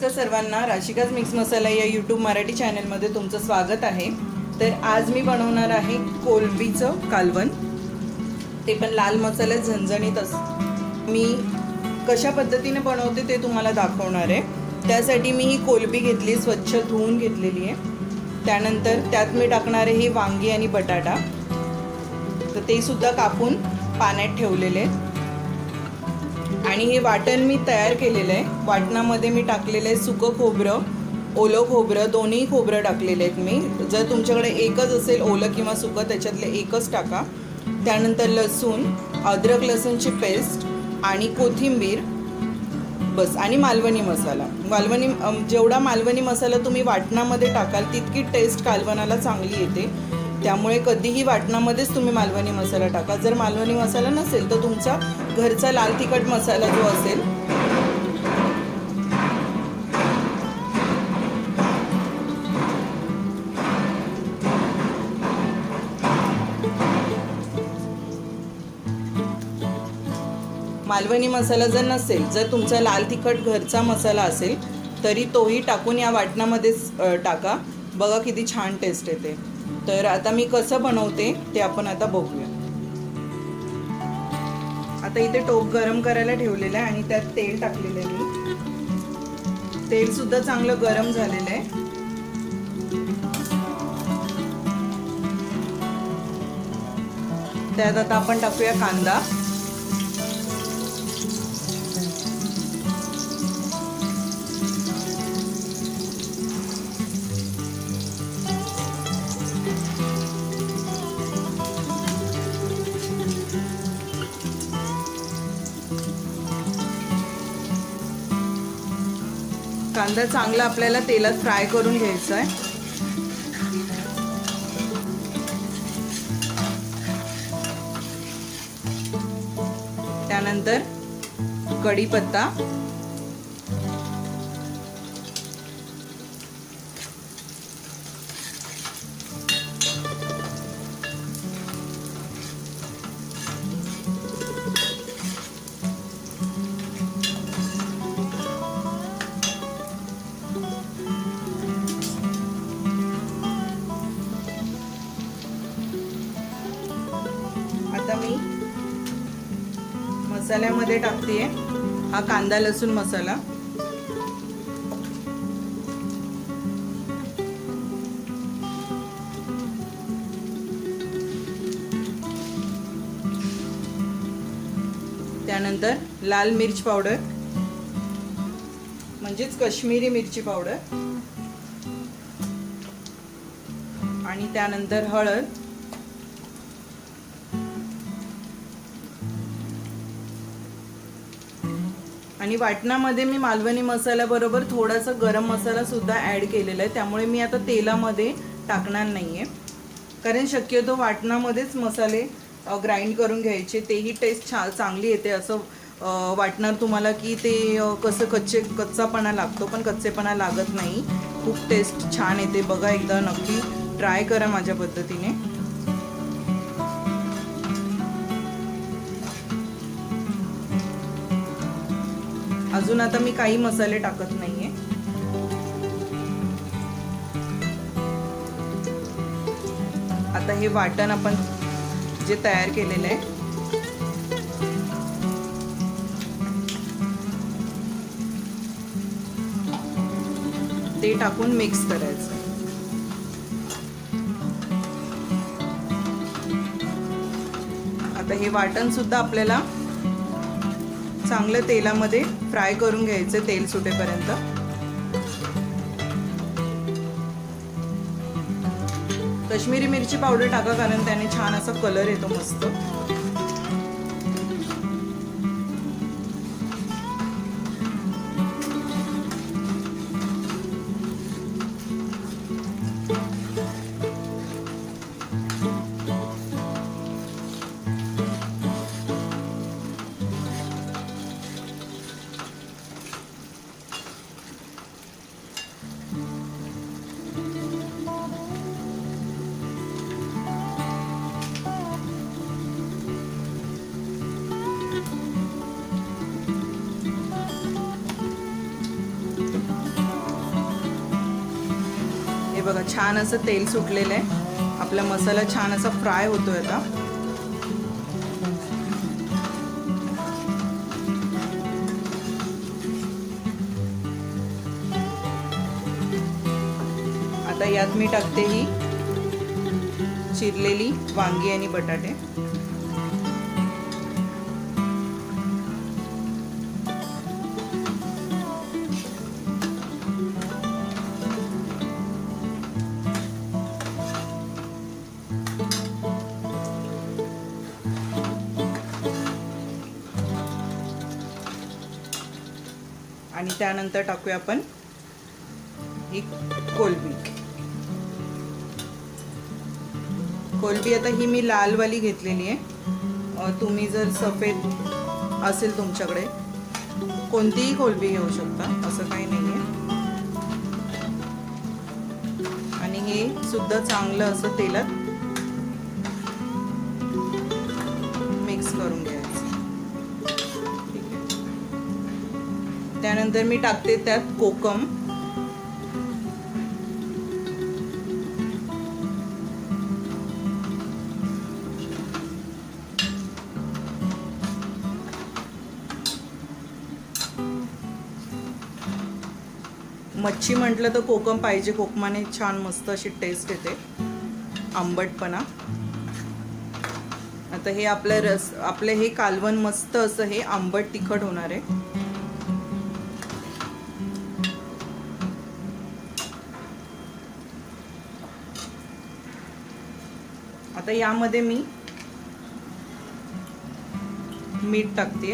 नमस्कार सर्वांना. राशिकाच मिक्स मसाला या यूट्यूब मराठी चॅनलमध्ये तुमचं स्वागत आहे. तर आज मी बनवणार आहे कोलबीचं कालवण. ते पण लाल मसाल्यात झणझणीत अस मी कशा पद्धतीने बनवते ते तुम्हाला दाखवणार आहे. त्यासाठी मी ही कोलबी घेतली स्वच्छ धुवून घेतलेली आहे. त्यानंतर त्यात मी टाकणार आहे ही वांगी आणि बटाटा. तर ते सुद्धा कापून पाण्यात ठेवलेले आहेत. आणि हे वाटण मी तयार केलेलं आहे. वाटणामध्ये मी टाकलेलं आहे सुकं खोबरं ओलं खोबरं दोन्ही खोबरं टाकलेले आहेत मी. जर तुमच्याकडे एकच असेल ओलं किंवा सुकं त्याच्यातले एकच टाका. त्यानंतर लसूण अद्रक लसूणची पेस्ट आणि कोथिंबीर बस. आणि मालवणी मसाला. मालवणी जेवढा मालवणी मसाला तुम्ही वाटणामध्ये टाकाल तितकी टेस्ट कालवणाला चांगली येते. त्यामुळे कधीही वाटणामध्येच तुम्ही मालवणी मसाला टाका. जर मालवणी मसाला नसेल तर तुमचा घरचा लाल तिखट मसाला जो असेल मालवणी मसाला जर नसेल जर तुमचा लाल तिखट घरचा मसाला असेल तरी तोही टाकून या वाटणामध्येच टाका. बघा किती छान टेस्ट येते. तर आता मी कसं बनवते ते आपण आता बघूया. आता इथे टोप गरम करायला ठेवलेलं आहे आणि त्यात तेल टाकलेलं आहे मी. तेल सुद्धा चांगलं गरम झालेलं आहे. त्यात आता आपण टाकूया कांदा. कांदा चांगला आपल्याला तेलात फ्राय करून घ्यायचा आहे त्यानंतर कढीपत्ता. मसाल्यामध्ये टाकते हा कांदा लसूण मसाला. त्यानंतर लाल मिर्च पावडर. म्हणजेच कश्मीरी मिरची पावडर. आणि त्यानंतर हळद. आणि वाटणामध्ये मी मालवणी मसाल्याबरोबर थोडासा गरम मसाला सुद्धा ॲड केलेला आहे. त्यामुळे मी आता तेलामध्ये टाकणार नाही आहे कारण शक्यतो वाटणामध्येच मसाले ग्राइंड करून घ्यायचे. तेही टेस्ट छा चांगली येते असं वाटणार तुम्हाला की ते कसं कच्चे कच्चापणा लागतो. पण कच्चेपणा लागत नाही. खूप टेस्ट छान येते. बघा एकदा नक्की ट्राय करा माझ्या पद्धतीने. अजून आता मी काही मसाले टाकत नाहीये. आता हे वाटण आपण जे तयार केलेलं आहे. ते टाकून मिक्स करायचं. आता हे वाटण सुद्धा आपल्याला चांगलं तेलामध्ये फ्राय करून घ्यायचं तेल सुटेपर्यंत. कश्मीरी मिरची पावडर टाका कारण त्याने छान असा कलर येतो मस्त. बघा छान असं तेल सुटलेलं आहे. आपला मसाला छान असा फ्राय होतोय आता. आता यात मी टाकते ही चिरलेली वांगी आणि बटाटे. आणि त्यानंतर टाकूया आपण ही कोलबी. कोलबी आता ही मी लालवाली घेतलेली आहे. तुम्ही जर सफेद असेल तुमच्याकडे कोणतीही कोलबी घेऊ शकता असं काही नाही आहे आणि हे सुद्धा चांगलं असं तेलात मिक्स करून घ्या त्यानंतर मी टाकते त्यात कोकम. मच्छी म्हटलं तर कोकम पाहिजे कोकमाने छान मस्त अशी टेस्ट येते. आंबटपणा. आता हे आपलं रस आपलं हे कालवण मस्त असं हे आंबट तिखट होणार आहे. आता यामध्ये मी मीठ टाकते.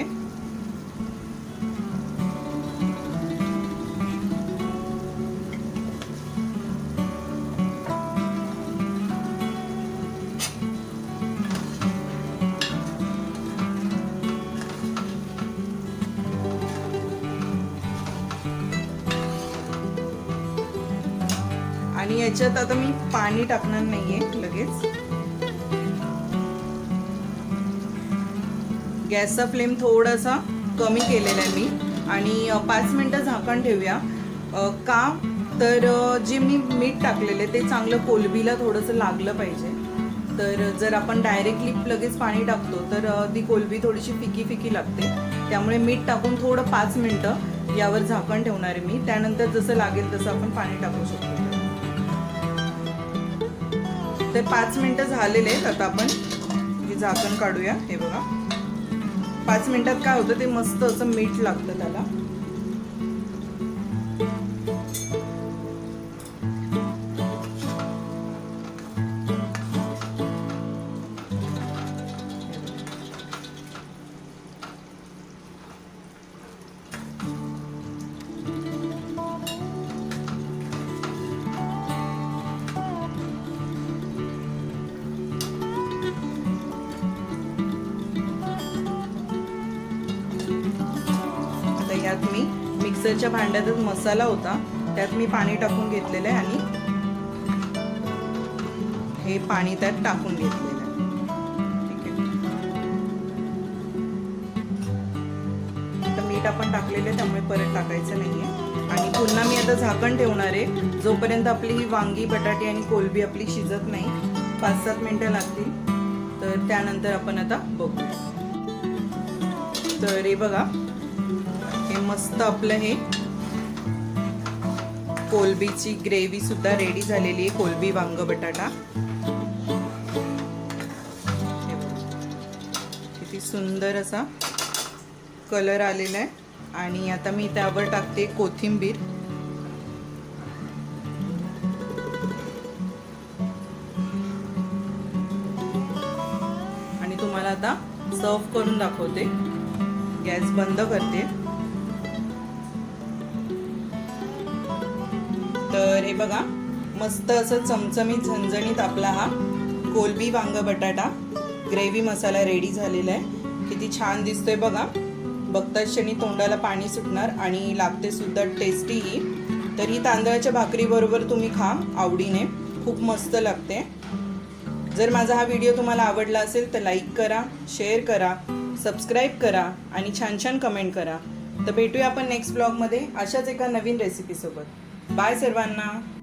आणि याच्यात आता मी पाणी टाकणार नाहीये लगेच. गॅसचा फ्लेम थोडासा कमी केलेला आहे मी. आणि पाच मिनटं झाकण ठेवूया. का? तर जे मी मीठ टाकलेले ते चांगलं कोलबीला थोडंसं लागलं पाहिजे. तर जर आपण डायरेक्टली लगेच पाणी टाकतो तर ती कोलबी थोडीशी फिकी फिकी लागते. त्यामुळे मीठ टाकून थोडं पाच मिनटं यावर झाकण ठेवणार आहे मी. त्यानंतर जसं लागेल तसं आपण पाणी टाकू शकतो. तर पाच मिनटं झालेले आहेत आता आपण. झाकण काढूया. हे बघा. पाच मिनिटात काय होतं ते मस्त असं मीठ लागतं त्याला. मिक्सरच्या भांड्यातच मसाला होता. त्यात मी पाणी टाकून घेतलेलं आहे आणि हे पाणी त्यात टाकून घेतलेलं आहे. ठीक आहे. मीठ आपण टाकलेलं आहे त्यामुळे परत टाकायचं नाहीये. आणि पुन्हा मी आता झाकण ठेवणार आहे. जोपर्यंत आपली ही वांगी बटाटे आणि कोलबी आपली शिजत नाही पाच सात मिनिटं लागतील. तर त्यानंतर आपण आता बघूया. तर हे बघा हे मस्त आपलं हे. कोलबीची ग्रेव्ही सुद्धा रेडी झालेली आहे. कोलबी वांग बटाटा. किती सुंदर असा कलर आलेला आहे. आणि आता मी त्यावर टाकते कोथिंबीर. आणि तुम्हाला आता सर्व करून दाखवते. गॅस बंद करते. तर हे बघा मस्त असं चमचमीत झणझणीत आपला हा कोलबी वांग बटाटा ग्रेव्ही मसाला रेडी झालेला आहे. किती छान दिसतोय बघा. बघताच क्षणी तोंडाला पाणी सुटणार आणि लागते सुद्धा टेस्टी ही. तर ही तांदळाच्या भाकरीबरोबर तुम्ही खा आवडीने. खूप मस्त लागते. जर माझा हा व्हिडिओ तुम्हाला आवडला असेल तर लाईक करा शेअर करा सबस्क्राईब करा आणि छान छान कमेंट करा. तर भेटूया आपण नेक्स्ट ब्लॉगमध्ये अशाच एका नवीन रेसिपीसोबत बाय सर्वांना.